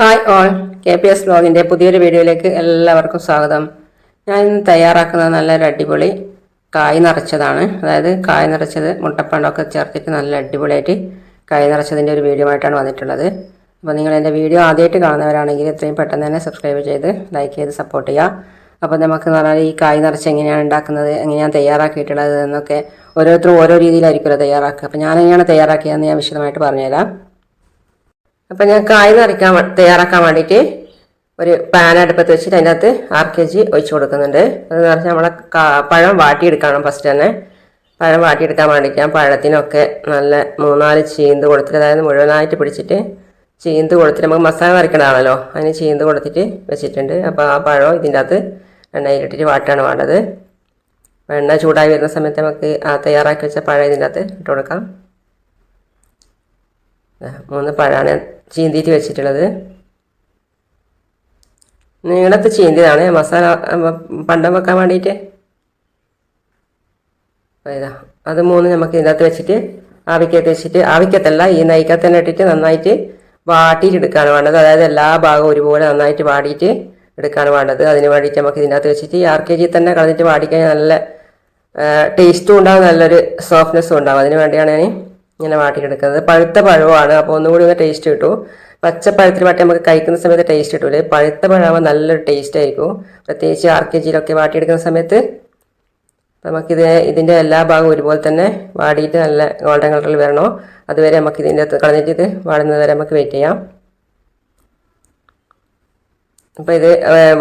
Hi all K P S ബ്ലോഗിന്റെ പുതിയൊരു വീഡിയോയിലേക്ക് എല്ലാവർക്കും സ്വാഗതം. ഞാൻ ഇന്ന് തയ്യാറാക്കുന്നത് നല്ലൊരു അടിപൊളി കായ് നിറച്ചതാണ്. അതായത് കായ് നിറച്ചത് മുട്ടപ്പണ്ടൊക്കെ ചേർത്തിട്ട് നല്ല അടിപൊളിയായിട്ട് കായ് നിറച്ചതിന്റെ ഒരു വീഡിയോ ആയിട്ടാണ് വന്നിട്ടുള്ളത്. അപ്പോൾ നിങ്ങൾ എന്റെ വീഡിയോ ആദ്യമായിട്ട് കാണുന്നവരാണെങ്കിൽ എത്രയും പെട്ടെന്ന് തന്നെ സബ്സ്ക്രൈബ് ചെയ്ത് ലൈക്ക് ചെയ്ത് സപ്പോർട്ട് ചെയ്യുക. അപ്പോൾ നമുക്ക് എന്ന് പറഞ്ഞാൽ ഈ കായ് നിറച്ച് എങ്ങനെയാണ് ഉണ്ടാക്കുന്നത് എങ്ങനെയാണ് തയ്യാറാക്കിയിട്ടുള്ളത് എന്നൊക്കെ ഓരോരുത്തരും ഓരോ രീതിയിലായിരിക്കുമല്ലോ തയ്യാറാക്കുക. അപ്പോൾ ഞാൻ എങ്ങനെയാണ് തയ്യാറാക്കിയതെന്ന് ഞാൻ വിശദമായിട്ട് പറഞ്ഞുതരാം. അപ്പം ഞാൻ കായ് നിറയ്ക്കാൻ തയ്യാറാക്കാൻ വേണ്ടിയിട്ട് ഒരു പാൻ അടുപ്പത്ത് വെച്ചിട്ട് അതിനകത്ത് അകത്ത് ആർ കെ ജി ഒഴിച്ചു കൊടുക്കുന്നുണ്ട്. അത് നിറച്ച് നമ്മളെ പഴം വാട്ടിയെടുക്കണം ഫസ്റ്റ് തന്നെ. പഴം വാട്ടിയെടുക്കാൻ വേണ്ടിയിട്ട് പഴത്തിനൊക്കെ നല്ല മൂന്നാൽ ചീന്ത് കൊടുത്തിട്ട് അതായത് മുഴുവനായിട്ട് പിടിച്ചിട്ട് ചീന്ത് കൊടുത്തിട്ട് നമുക്ക് മസാല നിറയ്ക്കണതാണല്ലോ അതിന് ചീന്ത് കൊടുത്തിട്ട് വെച്ചിട്ടുണ്ട്. അപ്പോൾ ആ പഴം ഇതിന്റെ അകത്ത് എണ്ണയിലിട്ടിട്ട് വാട്ടാണ് വേണ്ടത്. എണ്ണ ചൂടായി വരുന്ന സമയത്ത് നമുക്ക് ആ തയ്യാറാക്കി വെച്ച പഴം ഇതിന്റെ അകത്ത് ഇട്ട് കൊടുക്കാം. മൂന്ന് പഴമാണ് ചീന്തിയിട്ട് വെച്ചിട്ടുള്ളത്. നീളത്ത് ചീന്തിയതാണ്. മസാല പണ്ടം വെക്കാൻ വേണ്ടിയിട്ട് ഇതാ അത് മൂന്ന് നമുക്ക് ഇതിനകത്ത് വെച്ചിട്ട് ആവിക്കകത്ത് വെച്ചിട്ട് ആവിക്കത്തല്ല ഈ നെയ്ക്കകത്ത് തന്നെ ഇട്ടിട്ട് നന്നായിട്ട് വാട്ടിയിട്ട് എടുക്കുകയാണ് വേണ്ടത്. അതായത് എല്ലാ ഭാഗവും ഒരുപോലെ നന്നായിട്ട് വാടിയിട്ട് എടുക്കുകയാണ് വേണ്ടത്. അതിന് വേണ്ടിയിട്ട് നമുക്ക് ഇതിനകത്ത് വെച്ചിട്ട് ഈ ആർ കെ ജി തന്നെ കളഞ്ഞിട്ട് വാടിക്കഴിഞ്ഞാൽ നല്ല ടേസ്റ്റും ഉണ്ടാവും നല്ലൊരു സോഫ്റ്റ്നെസ്സും ഉണ്ടാവും. അതിന് വേണ്ടിയാണ് ഞാൻ ഇങ്ങനെ വാട്ടിയെടുക്കുന്നത് പഴുത്ത പഴമാണ്. അപ്പോൾ ഒന്നുകൂടി ഒന്ന് ടേസ്റ്റ് കിട്ടും. പച്ചപ്പഴത്തിൽ വാട്ടി നമുക്ക് കഴിക്കുന്ന സമയത്ത് ടേസ്റ്റ് കിട്ടൂലേ. പഴുത്ത പഴമാകുമ്പോൾ നല്ലൊരു ടേസ്റ്റ് ആയിരിക്കും. പ്രത്യേകിച്ച് ആർ കെ ജിയിലൊക്കെ വാട്ടിയെടുക്കുന്ന സമയത്ത് നമുക്കിത് ഇതിന്റെ എല്ലാ ഭാഗവും ഒരുപോലെ തന്നെ വാടിയിട്ട് നല്ല ഗോൾഡൻ കളറിൽ വരണോ. അതുവരെ നമുക്ക് ഇതിന്റെ അകത്ത് കളഞ്ഞിട്ട് ഇത് വാടുന്നത് വരെ നമുക്ക് വെയിറ്റ് ചെയ്യാം. അപ്പോൾ ഇത്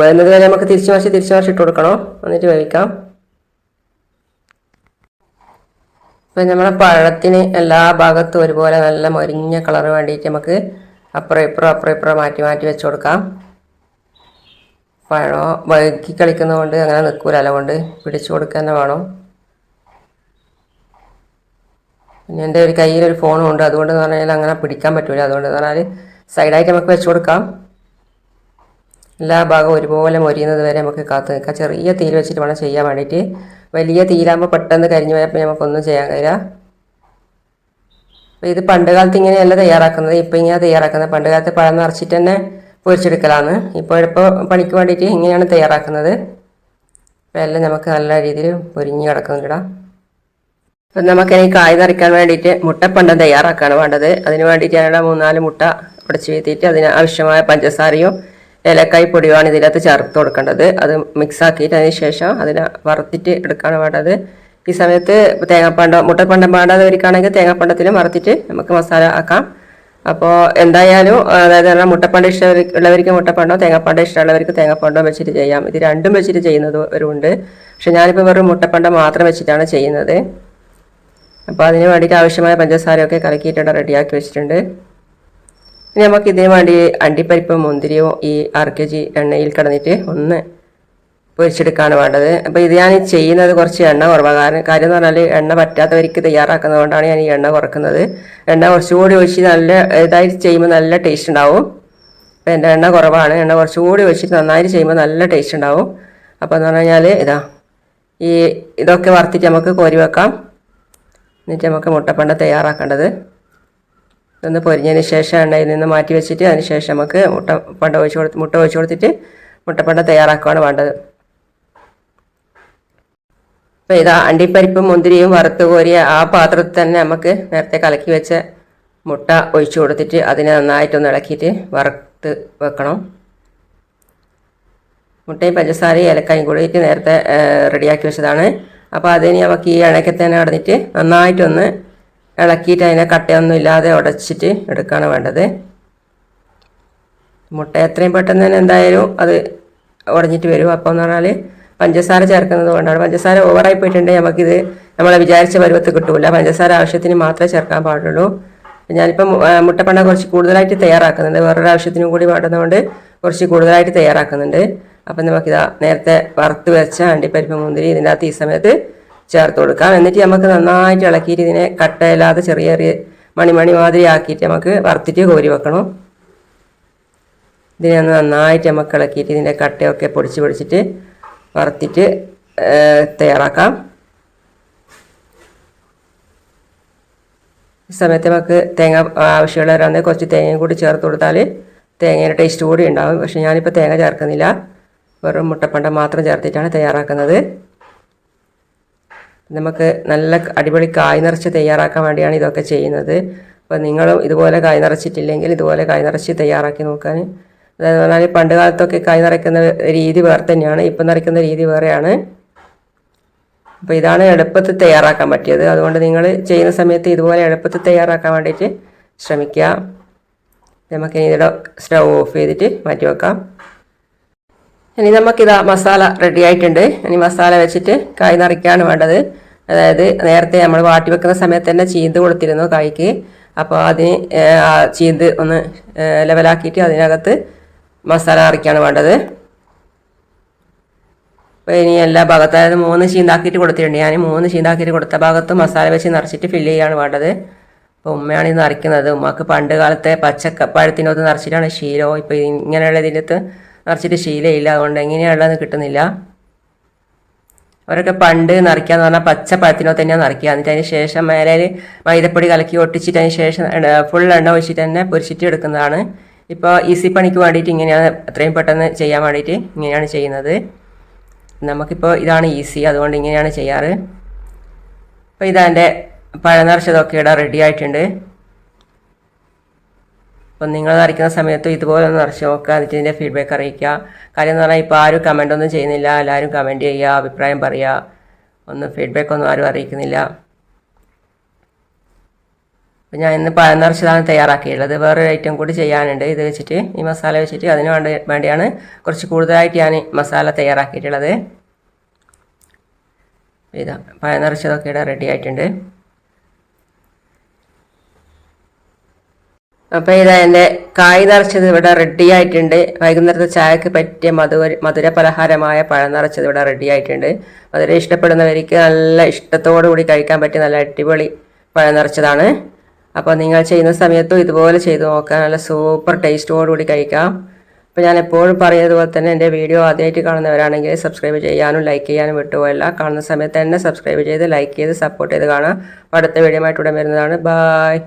വരുന്നത് വരെ നമുക്ക് തിരിച്ചു മറിച്ച് തിരിച്ചു മറിച്ച് ഇട്ട് കൊടുക്കണം. എന്നിട്ട് വേവിക്കാം. ഇപ്പം നമ്മുടെ പഴത്തിന് എല്ലാ ഭാഗത്തും ഒരുപോലെ നല്ല മൊരിഞ്ഞ കളർ വേണ്ടിയിട്ട് നമുക്ക് അപ്പുറം ഇപ്പുറം അപ്പുറം ഇപ്പുറം മാറ്റി മാറ്റി വെച്ച് കൊടുക്കാം. പഴം വഴുക്കി കളിക്കുന്നതുകൊണ്ട് അങ്ങനെ നിൽക്കൂല അതുകൊണ്ട് പിടിച്ചു കൊടുക്കുക തന്നെ വേണം. പിന്നെ എന്റെ ഒരു കയ്യിൽ ഒരു ഫോണും ഉണ്ട് അതുകൊണ്ട് എന്ന് പറഞ്ഞാൽ അങ്ങനെ പിടിക്കാൻ പറ്റില്ല അതുകൊണ്ട് എന്ന് പറഞ്ഞാൽ സൈഡായിട്ട് നമുക്ക് വെച്ച് കൊടുക്കാം. എല്ലാ ഭാഗവും ഒരുപോലെ മൊരിയുന്നത് വരെ നമുക്ക് കാത്തു നിൽക്കാം. ചെറിയ തീയിൽ വെച്ചിട്ട് വേണം ചെയ്യാൻ വേണ്ടിയിട്ട്. വലിയ തീയിലാകുമ്പോൾ പെട്ടെന്ന് കരിഞ്ഞു പോയപ്പോൾ നമുക്കൊന്നും ചെയ്യാൻ കഴിയില്ല. അപ്പോൾ ഇത് പണ്ട് കാലത്ത് ഇങ്ങനെയല്ല തയ്യാറാക്കുന്നത്. ഇപ്പോൾ ഇങ്ങനെ തയ്യാറാക്കുന്നത്. പണ്ട് കാലത്ത് പഴം നിറച്ചിട്ട് തന്നെ പൊരിച്ചെടുക്കലാണ്. ഇപ്പോൾ പണിക്ക് വേണ്ടിയിട്ട് ഇങ്ങനെയാണ് തയ്യാറാക്കുന്നത്. അപ്പോൾ എല്ലാം നമുക്ക് നല്ല രീതിയിൽ പൊരിഞ്ഞ് കിടക്കുന്നുണ്ടിടാം. അപ്പം നമുക്ക് ഇനി കായ് നിറയ്ക്കാൻ വേണ്ടിയിട്ട് മുട്ടപ്പണ്ടം തയ്യാറാക്കാണ് വേണ്ടത്. അതിന് വേണ്ടിയിട്ട് ഞാനിവിടെ മൂന്നാൽ മുട്ട ഉടച്ച് വീത്തിയിട്ട് അതിന് ആവശ്യമായ പഞ്ചസാരയും ഏലക്കായ് പൊടിയാണ് ഇതിനകത്ത് ചേർത്ത് കൊടുക്കേണ്ടത്. അത് മിക്സ് ആക്കിയിട്ട് അതിന് ശേഷം അതിനെ വറുത്തിട്ട് എടുക്കാണ് വേണ്ടത്. ഈ സമയത്ത് തേങ്ങാപ്പണ്ട മുട്ടപ്പണ്ടം പാടാത്തവർക്കാണെങ്കിൽ തേങ്ങാപ്പണ്ടത്തിലും വറുത്തിട്ട് നമുക്ക് മസാല ആക്കാം. അപ്പോൾ എന്തായാലും അതായത് മുട്ടപ്പണ്ട ഇഷ്ടം ഉള്ളവർക്ക് മുട്ടപ്പണ്ടോ തേങ്ങാപ്പണ്ട ഇഷ്ടമുള്ളവർക്ക് തേങ്ങാപ്പണ്ടോ വെച്ചിട്ട് ചെയ്യാം. ഇത് രണ്ടും വെച്ചിട്ട് ചെയ്യുന്നവരുണ്ട് പക്ഷെ ഞാനിപ്പോൾ വെറും മുട്ടപ്പണ്ട മാത്രം വെച്ചിട്ടാണ് ചെയ്യുന്നത്. അപ്പോൾ അതിന് വേണ്ടിയിട്ട് ആവശ്യമായ പഞ്ചസാരയൊക്കെ കലക്കിയിട്ടുണ്ട് റെഡിയാക്കി വെച്ചിട്ടുണ്ട്. ഇനി നമുക്ക് ഇതേ വേണ്ടി അണ്ടിപ്പരിപ്പ് മുന്തിരിയോ ഈ ആർ കെ ജി എണ്ണയിൽ കിടന്നിട്ട് ഒന്ന് പൊരിച്ചെടുക്കുകയാണ് വേണ്ടത്. അപ്പോൾ ഇത് ഞാൻ ചെയ്യുന്നത് കുറച്ച് എണ്ണ കുറവാണ് കാരണം കാര്യം എന്ന് പറഞ്ഞാൽ എണ്ണ പറ്റാത്തവർക്ക് തയ്യാറാക്കുന്നതുകൊണ്ടാണ് ഞാൻ ഈ എണ്ണ കുറക്കുന്നത്. എണ്ണ കുറച്ചുകൂടി ഒഴിച്ച് നല്ല ഇതായിട്ട് ചെയ്യുമ്പോൾ നല്ല ടേസ്റ്റ് ഉണ്ടാവും. അപ്പോൾ എന്റെ എണ്ണ കുറവാണ്. എണ്ണ കുറച്ചുകൂടി ഒഴിച്ചിട്ട് നന്നായിട്ട് ചെയ്യുമ്പോൾ നല്ല ടേസ്റ്റ് ഉണ്ടാവും. അപ്പോൾ എന്ന് പറഞ്ഞു കഴിഞ്ഞാൽ ഇതാ ഈ ഇതൊക്കെ വറുത്തിട്ട് നമുക്ക് കോരി വെക്കാം. എന്നിട്ട് നമുക്ക് മുട്ടപ്പണ്ട തയ്യാറാക്കേണ്ടത്. ഇതൊന്ന് പൊരിഞ്ഞതിന് ശേഷം എണ്ണയിൽ നിന്ന് മാറ്റി വെച്ചിട്ട് അതിന് ശേഷം നമുക്ക് മുട്ട പണ്ട ഒഴിച്ച് കൊടുത്ത് മുട്ട ഒഴിച്ച് കൊടുത്തിട്ട് മുട്ടപ്പണ്ട തയ്യാറാക്കുകയാണ് വേണ്ടത്. അപ്പോൾ ഇതാ അണ്ടിപ്പരിപ്പും മുന്തിരിയും വറുത്ത് കോരിയ ആ പാത്രത്തിൽ തന്നെ നമുക്ക് നേരത്തെ കലക്കി വെച്ച മുട്ട ഒഴിച്ചു കൊടുത്തിട്ട് അതിനെ നന്നായിട്ടൊന്ന് ഇളക്കിയിട്ട് വറുത്ത് വെക്കണം. മുട്ടയും പഞ്ചസാരയും ഏലക്കായും കൂടിയിട്ട് നേരത്തെ റെഡിയാക്കി വെച്ചതാണ്. അപ്പോൾ അതിന് നമുക്ക് ഈ ഇണക്കി തന്നെ അടഞ്ഞിട്ട് നന്നായിട്ടൊന്ന് ഇളക്കിയിട്ട് അതിനെ കട്ടയൊന്നും ഇല്ലാതെ ഉടച്ചിട്ട് എടുക്കുകയാണ് വേണ്ടത്. മുട്ട എത്രയും പെട്ടെന്ന് തന്നെ എന്തായാലും അത് ഉടഞ്ഞിട്ട് വരും. അപ്പോൾ എന്ന് പറഞ്ഞാൽ പഞ്ചസാര ചേർക്കുന്നത് കൊണ്ടാണ്. പഞ്ചസാര ഓവറായി പോയിട്ടുണ്ടെങ്കിൽ നമുക്കിത് നമ്മളെ വിചാരിച്ച പരുവത്ത് കിട്ടൂല. പഞ്ചസാര ആവശ്യത്തിന് മാത്രമേ ചേർക്കാൻ പാടുള്ളൂ. ഞാനിപ്പം മുട്ടപ്പണ്ട കുറച്ച് കൂടുതലായിട്ട് തയ്യാറാക്കുന്നുണ്ട്. വേറൊരു ആവശ്യത്തിനും കൂടി വേണ്ടതുകൊണ്ട് കുറച്ച് കൂടുതലായിട്ട് തയ്യാറാക്കുന്നുണ്ട്. അപ്പം നമുക്കിതാ നേരത്തെ വറുത്ത് വെച്ച അണ്ടിപ്പരിപ്പ് മുന്തിരി ഇതിന്റെ അകത്ത് ഈ സമയത്ത് ചേർത്ത് കൊടുക്കാം. എന്നിട്ട് നമുക്ക് നന്നായിട്ട് ഇളക്കിയിട്ട് ഇതിനെ കട്ടയില്ലാതെ ചെറിയ ചെറിയ മണിമണി മാതിരി ആക്കിയിട്ട് നമുക്ക് വറുത്തിട്ട് കോരി വെക്കണം. ഇതിനെ ഒന്ന് നന്നായിട്ട് നമുക്ക് ഇളക്കിയിട്ട് ഇതിന്റെ കട്ടയൊക്കെ പൊടിച്ച് പൊടിച്ചിട്ട് വറുത്തിട്ട് തയ്യാറാക്കാം. ഈ സമയത്ത് നമുക്ക് തേങ്ങ ആവശ്യമുള്ളവരാണെങ്കിൽ കുറച്ച് തേങ്ങയും കൂടി ചേർത്ത് കൊടുത്താൽ തേങ്ങയുടെ ടേസ്റ്റ് കൂടി ഉണ്ടാവും. പക്ഷേ ഞാനിപ്പോൾ തേങ്ങ ചേർക്കുന്നില്ല. വെറും മുട്ടപ്പണ്ട മാത്രം ചേർത്തിട്ടാണ് തയ്യാറാക്കുന്നത്. നമുക്ക് നല്ല അടിപൊളി കായ് നിറച്ച് തയ്യാറാക്കാൻ വേണ്ടിയാണ് ഇതൊക്കെ ചെയ്യുന്നത്. അപ്പോൾ നിങ്ങളും ഇതുപോലെ കായ് നിറച്ചിട്ടില്ലെങ്കിൽ ഇതുപോലെ കായ് നിറച്ച് തയ്യാറാക്കി നോക്കാൻ. അതായത് പറഞ്ഞാൽ പണ്ട് കാലത്തൊക്കെ കായ് നിറയ്ക്കുന്ന രീതി വേറെ തന്നെയാണ് ഇപ്പം നിറയ്ക്കുന്ന രീതി വേറെയാണ്. അപ്പോൾ ഇതാണ് എളുപ്പത്തിൽ തയ്യാറാക്കാൻ പറ്റിയത്. അതുകൊണ്ട് നിങ്ങൾ ചെയ്യുന്ന സമയത്ത് ഇതുപോലെ എളുപ്പത്തിൽ തയ്യാറാക്കാൻ വേണ്ടിയിട്ട് ശ്രമിക്കുക. നമുക്ക് ഇതിടെ സ്റ്റൗ ഓഫ് ചെയ്തിട്ട് മാറ്റി വെക്കാം. ഇനി നമുക്കിതാ മസാല റെഡി ആയിട്ടുണ്ട്. ഇനി മസാല വെച്ചിട്ട് കായ് നിറയ്ക്കാണ് വേണ്ടത്. അതായത് നേരത്തെ നമ്മൾ വാട്ടി വെക്കുന്ന സമയത്ത് തന്നെ ചീന്ത് കൊടുത്തിരുന്നു കായ്ക്ക്. അപ്പോൾ അതിന് ചീന്ത് ഒന്ന് ലെവലാക്കിയിട്ട് അതിനകത്ത് മസാല നിറയ്ക്കാണ് വേണ്ടത്. അപ്പോൾ ഇനി എല്ലാ ഭാഗത്തും അതായത് മൂന്ന് ചീന്താക്കിയിട്ട് കൊടുത്തിട്ടുണ്ട്. ഞാൻ മൂന്ന് ചീന്താക്കിയിട്ട് കൊടുത്ത ഭാഗത്ത് മസാല വെച്ച് നിറച്ചിട്ട് ഫില്ല് ചെയ്യാണ് വേണ്ടത്. അപ്പോൾ ഉമ്മയാണ് ഇത് നിറയ്ക്കുന്നത്. ഉമ്മക്ക് പണ്ട് കാലത്തെ പച്ചക്ക പഴത്തിനകത്ത് നിറച്ചിട്ടാണ് ശീലം. ഇപ്പോൾ ഇങ്ങനെയുള്ള ഇതിനകത്ത് നിറച്ചിട്ട് ശീലമില്ല അതുകൊണ്ട് എങ്ങനെയുള്ളതെന്ന് കിട്ടുന്നില്ല. അവരൊക്കെ പണ്ട് നിറയ്ക്കാന്ന് പറഞ്ഞാൽ പച്ച പഴത്തിനോ തന്നെയാണ് നിറയ്ക്കുക. എന്നിട്ട് അതിന് ശേഷം മേലെ മൈദപ്പൊടി കലക്കി ഒട്ടിച്ചിട്ട് അതിന് ശേഷം ഫുൾ എണ്ണ ഒഴിച്ചിട്ട് തന്നെ പൊരിച്ചിട്ട് എടുക്കുന്നതാണ്. ഇപ്പോൾ ഈസി പണിക്ക് വേണ്ടിയിട്ട് ഇങ്ങനെയാണ് എത്രയും പെട്ടെന്ന് ചെയ്യാൻ വേണ്ടിയിട്ട് ഇങ്ങനെയാണ് ചെയ്യുന്നത്. നമുക്കിപ്പോൾ ഇതാണ് ഈസി അതുകൊണ്ട് ഇങ്ങനെയാണ് ചെയ്യാറ്. അപ്പോൾ ഇതാന്റെ എന്റെ നിറച്ചതൊക്കെ ഇവിടെ റെഡി ആയിട്ടുണ്ട്. അപ്പം നിങ്ങൾ നിറയ്ക്കുന്ന സമയത്ത് ഇതുപോലെ ഒന്ന് നിറച്ച് നോക്കുക എന്നിട്ട് ഇതിന്റെ ഫീഡ്ബാക്ക് അറിയിക്കുക. കാര്യം എന്ന് പറഞ്ഞാൽ ഇപ്പോൾ ആരും കമന്റ് ഒന്നും ചെയ്യുന്നില്ല. എല്ലാവരും കമന്റ് ചെയ്യുക അഭിപ്രായം പറയുക. ഒന്നും ഫീഡ്ബാക്ക് ഒന്നും ആരും അറിയിക്കുന്നില്ല. അപ്പം ഞാൻ ഇന്ന് പഴം നിറച്ചതാണ് തയ്യാറാക്കിയിട്ടുള്ളത്. വേറൊരു ഐറ്റം കൂടി ചെയ്യാനുണ്ട്. ഇത് വെച്ചിട്ട് ഈ മസാല വെച്ചിട്ട് അതിന് വേണ്ടി വേണ്ടിയാണ് കുറച്ച് കൂടുതലായിട്ട് ഞാൻ മസാല തയ്യാറാക്കിയിട്ടുള്ളത്. ഇതാ പഴം നിറച്ചതൊക്കെ ഇവിടെ റെഡി ആയിട്ടുണ്ട്. അപ്പോൾ ഇതാ എന്റെ കായ് നിറച്ചത് ഇവിടെ റെഡി ആയിട്ടുണ്ട്. വൈകുന്നേരത്തെ ചായക്ക് പറ്റിയ മധുര മധുര പലഹാരമായ പഴം നിറച്ചത് ഇവിടെ റെഡി ആയിട്ടുണ്ട്. മധുര ഇഷ്ടപ്പെടുന്നവർക്ക് നല്ല ഇഷ്ടത്തോടു കൂടി കഴിക്കാൻ പറ്റിയ നല്ല അടിപൊളി പഴം നിറച്ചതാണ്. അപ്പോൾ നിങ്ങൾ ചെയ്യുന്ന സമയത്തും ഇതുപോലെ ചെയ്തു നോക്കാം. നല്ല സൂപ്പർ ടേസ്റ്റോടു കൂടി കഴിക്കാം. അപ്പോൾ ഞാൻ എപ്പോഴും പറയുന്നത് പോലെ തന്നെ എന്റെ വീഡിയോ ആദ്യമായിട്ട് കാണുന്നവരാണെങ്കിൽ സബ്സ്ക്രൈബ് ചെയ്യാനും ലൈക്ക് ചെയ്യാനും വിട്ടുപോയല്ല. കാണുന്ന സമയത്ത് തന്നെ സബ്സ്ക്രൈബ് ചെയ്ത് ലൈക്ക് ചെയ്ത് സപ്പോർട്ട് ചെയ്ത് കാണാം അടുത്ത വീഡിയോ ആയിട്ട് ഉടൻ വരുന്നതാണ്. ബായ്